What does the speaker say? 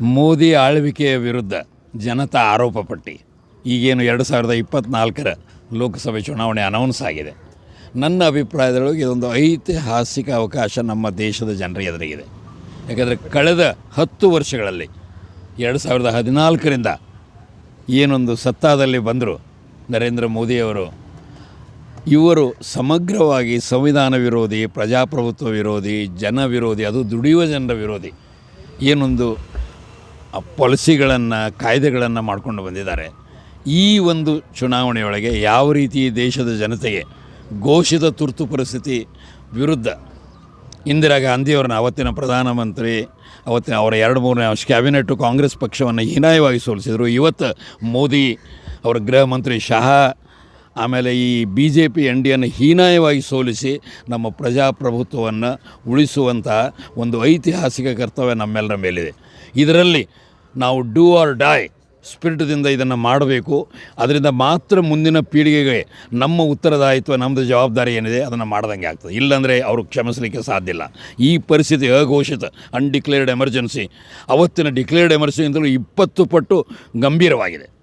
ಮೋದಿ ಆಳ್ವಿಕೆಯ ವಿರುದ್ಧ ಜನತಾ ಆರೋಪ ಪಟ್ಟಿ. ಈಗೇನು ಎರಡು ಸಾವಿರದ ಇಪ್ಪತ್ತ್ನಾಲ್ಕರ ಲೋಕಸಭೆ ಚುನಾವಣೆ ಅನೌನ್ಸ್ ಆಗಿದೆ. ನನ್ನ ಅಭಿಪ್ರಾಯದೊಳಗೆ ಇದೊಂದು ಐತಿಹಾಸಿಕ ಅವಕಾಶ ನಮ್ಮ ದೇಶದ ಜನರ ಎದುರಿಗಿದೆ. ಯಾಕಂದರೆ ಕಳೆದ ಹತ್ತು ವರ್ಷಗಳಲ್ಲಿ ಎರಡು ಸಾವಿರದ ಹದಿನಾಲ್ಕರಿಂದ ಏನೊಂದು ಸತ್ತಾದಲ್ಲಿ ಬಂದರು ನರೇಂದ್ರ ಮೋದಿಯವರು ಇವರು ಸಮಗ್ರವಾಗಿ ಸಂವಿಧಾನ ವಿರೋಧಿ, ಪ್ರಜಾಪ್ರಭುತ್ವ ವಿರೋಧಿ, ಜನ ವಿರೋಧಿ, ಅದು ದುಡಿಯುವ ಜನರ ವಿರೋಧಿ, ಏನೊಂದು ಪಾಲಿಸಿಗಳನ್ನು, ಕಾಯ್ದೆಗಳನ್ನು ಮಾಡಿಕೊಂಡು ಬಂದಿದ್ದಾರೆ. ಈ ಒಂದು ಚುನಾವಣೆಯೊಳಗೆ ಯಾವ ರೀತಿ ದೇಶದ ಜನತೆಗೆ ಘೋಷಿತ ತುರ್ತು ಪರಿಸ್ಥಿತಿ ವಿರುದ್ಧ ಇಂದಿರಾ ಗಾಂಧಿಯವ್ರನ್ನ ಅವತ್ತಿನ ಪ್ರಧಾನಮಂತ್ರಿ, ಅವತ್ತಿನ ಅವರ ಎರಡು ಮೂರನೇ ಕ್ಯಾಬಿನೆಟ್ಟು ಕಾಂಗ್ರೆಸ್ ಪಕ್ಷವನ್ನು ಹೀನಾಯವಾಗಿ ಸೋಲಿಸಿದರು. ಇವತ್ತು ಮೋದಿ ಅವರ ಗೃಹ ಮಂತ್ರಿ ಶಹಾ ಆಮೇಲೆ ಈ ಬಿ ಜೆ ಪಿ ಎನ್ ಡಿಯನ್ನು ಹೀನಾಯವಾಗಿ ಸೋಲಿಸಿ ನಮ್ಮ ಪ್ರಜಾಪ್ರಭುತ್ವವನ್ನು ಉಳಿಸುವಂತಹ ಒಂದು ಐತಿಹಾಸಿಕ ಕರ್ತವ್ಯ ನಮ್ಮೆಲ್ಲರ ಮೇಲಿದೆ. ಇದರಲ್ಲಿ ನಾವು ಡೂ ಆರ್ ಡೈ ಸ್ಪಿರಿಟ್ದಿಂದ ಇದನ್ನು ಮಾಡಬೇಕು. ಅದರಿಂದ ಮಾತ್ರ ಮುಂದಿನ ಪೀಳಿಗೆಗೆ ನಮ್ಮ ಉತ್ತರದಾಯಿತ್ವ ನಮ್ಮದು ಜವಾಬ್ದಾರಿ ಏನಿದೆ ಅದನ್ನು ಮಾಡ್ದಂಗೆ ಆಗ್ತದೆ. ಇಲ್ಲಾಂದರೆ ಅವರು ಕ್ಷಮಿಸಲಿಕ್ಕೆ ಸಾಧ್ಯ ಇಲ್ಲ. ಈ ಪರಿಸ್ಥಿತಿ ಅಘೋಷಿತ ಅನ್ಡಿಕ್ಲೇರ್ಡ್ ಎಮರ್ಜೆನ್ಸಿ ಅವತ್ತಿನ ಡಿಕ್ಲೇರ್ಡ್ ಎಮರ್ಜೆನ್ಸಿಯಿಂದಲೂ ಇಪ್ಪತ್ತು ಪಟ್ಟು ಗಂಭೀರವಾಗಿದೆ.